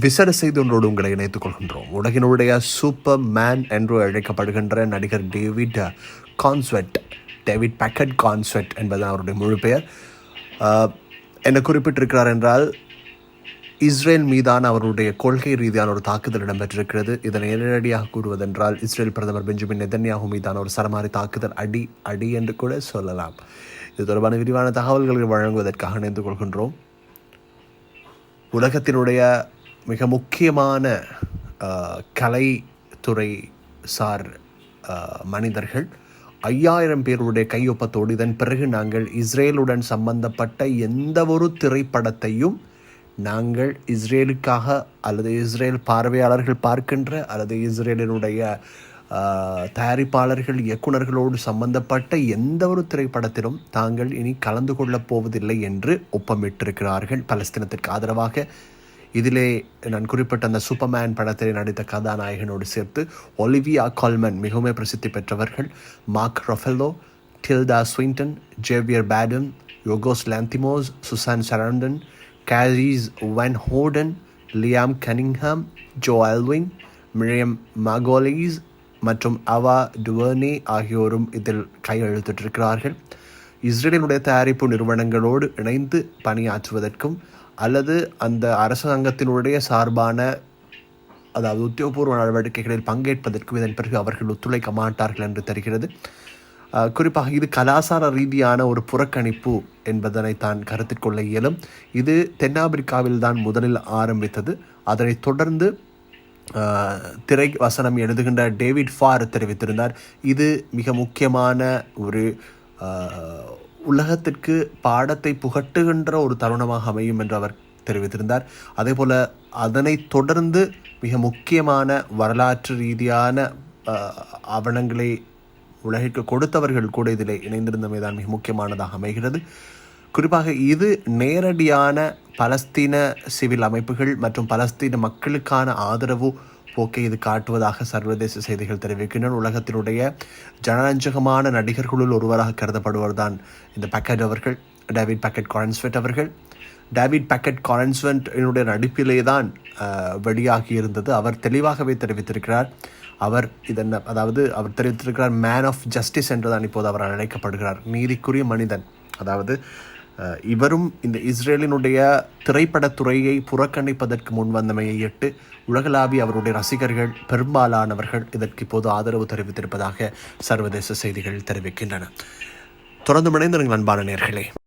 விசேட செய்தொன்றோடு உங்களை இணைத்துக் கொள்கின்றோம். உலகினுடைய சூப்பர் மேன் என்று அழைக்கப்படுகின்ற நடிகர் டேவிட் கான்ஸ்வெட் டேவிட் பேக்கட் கான்ஸ்வெட் என்பது அவருடைய முழு பெயர். என்ன குறிப்பிட்டிருக்கிறார் என்றால் இஸ்ரேல் மீதான அவருடைய கொள்கை ரீதியான ஒரு தாக்குதல் இடம்பெற்றிருக்கிறது. இதனை நேரடியாக கூறுவதென்றால் இஸ்ரேல் பிரதமர் பெஞ்சமின் நெதன்யாகு மீதான ஒரு சரமாரி தாக்குதல் அடி அடி என்று கூட சொல்லலாம். இது தொடர்பான விரிவான தகவல்களை வழங்குவதற்காக இணைந்து கொள்கின்றோம். உலகத்தினுடைய மிக முக்கியமான கலைத்துறை சார் மனிதர்கள். ஐயாயிரம் பேருடைய கையொப்பத்தோடு இதன் பிறகு நாங்கள் இஸ்ரேலுடன் சம்பந்தப்பட்ட எந்த ஒரு திரைப்படத்தையும் நாங்கள் இஸ்ரேலுக்காக அல்லது இஸ்ரேல் பார்வையாளர்கள் பார்க்கின்ற அல்லது இஸ்ரேலினுடைய தயாரிப்பாளர்கள் இயக்குனர்களோடு சம்பந்தப்பட்ட எந்த ஒரு திரைப்படத்திலும் தாங்கள் இனி கலந்து கொள்ளப் போவதில்லை என்று ஒப்பமிட்டிருக்கிறார்கள். பலஸ்தீனத்திற்கு ஆதரவாக இதிலே நான் குறிப்பிட்ட அந்த சூப்பர்மேன் படத்தில் நடித்த கதாநாயகனோடு சேர்த்து ஒலிவியா கால்மன் மிகவும் பிரசித்தி பெற்றவர்கள் Mark Ruffalo Tilda Swinton Javier Bardem Yorgos Lanthimos Susan Sarandon Carice van Houten Liam Cunningham Joe Alwyn Miriam Margolyes மற்றும் அவா டுவர்னே ஆகியோரும் இதில் கையெழுத்திட்டிருக்கிறார்கள். இஸ்ரேலினுடைய தயாரிப்பு நிறுவனங்களோடு இணைந்து பணியாற்றுவதற்கும் அல்லது அந்த அரசாங்கத்தினுடைய சார்பான அதாவது உத்தியோகபூர்வ நடவடிக்கைகளில் பங்கேற்பதற்கும் இதன் பிறகு அவர்கள் ஒத்துழைக்க மாட்டார்கள் என்று தெரிகிறது. குறிப்பாக இது கலாசார ரீதியான ஒரு புறக்கணிப்பு என்பதனை தான் கருத்தில் கொள்ள இயலும். இது தென்னாப்பிரிக்காவில் தான் முதலில் ஆரம்பித்தது. அதனைத் தொடர்ந்து திரை வசனம் எழுதுகின்ற டேவிட் ஃபார் தெரிவித்திருந்தார். இது மிக முக்கியமான ஒரு உலகத்திற்கு பாடத்தை புகட்டுகின்ற ஒரு தருணமாக அமையும் என்று அவர் தெரிவித்திருந்தார். அதே போல அதனைத் தொடர்ந்து மிக முக்கியமான வரலாற்று ரீதியான ஆவணங்களை உலகிற்கு கொடுத்தவர்கள் கூட இதில் இணைந்திருந்தமைதான் மிக முக்கியமானதாக அமைகிறது. குறிப்பாக இது நேரடியான பலஸ்தீன சிவில் அமைப்புகள் மற்றும் பலஸ்தீன மக்களுக்கான ஆதரவு போக்கை இது காட்டுவதாக சர்வதேச செய்திகள் தெரிவிக்கின்றன. உலகத்தினுடைய ஜனரஞ்சகமான நடிகர்களுள் ஒருவராக கருதப்படுவர் தான் இந்த பேக்கெட் அவர்கள் டேவிட் பேக்கெட் காரன்ஸ்வெட் அவர்கள். டேவிட் பேக்கெட் காரன்ஸ்வென்ட் என்னுடைய நடிப்பிலே தான் வெளியாகி இருந்தது அவர் தெளிவாகவே தெரிவித்திருக்கிறார். அவர் இதன் அதாவது அவர் தெரிவித்திருக்கிறார் மேன் ஆஃப் ஜஸ்டிஸ் என்றுதான் இப்போது அவர் அழைக்கப்படுகிறார். நீதிக்குரிய மனிதன். அதாவது இவரும் இந்த இஸ்ரேலினுடைய திரைப்படத்துறையை புறக்கணிப்பதற்கு முன் வந்தமையை எட்டு உலகளாவிய அவருடைய ரசிகர்கள் பெரும்பாலானவர்கள் இதற்கு இப்போது ஆதரவு தெரிவித்திருப்பதாக சர்வதேச செய்திகள் தெரிவிக்கின்றன. தொடர்ந்து இணைந்திருங்கள் அன்பான நேர்களே.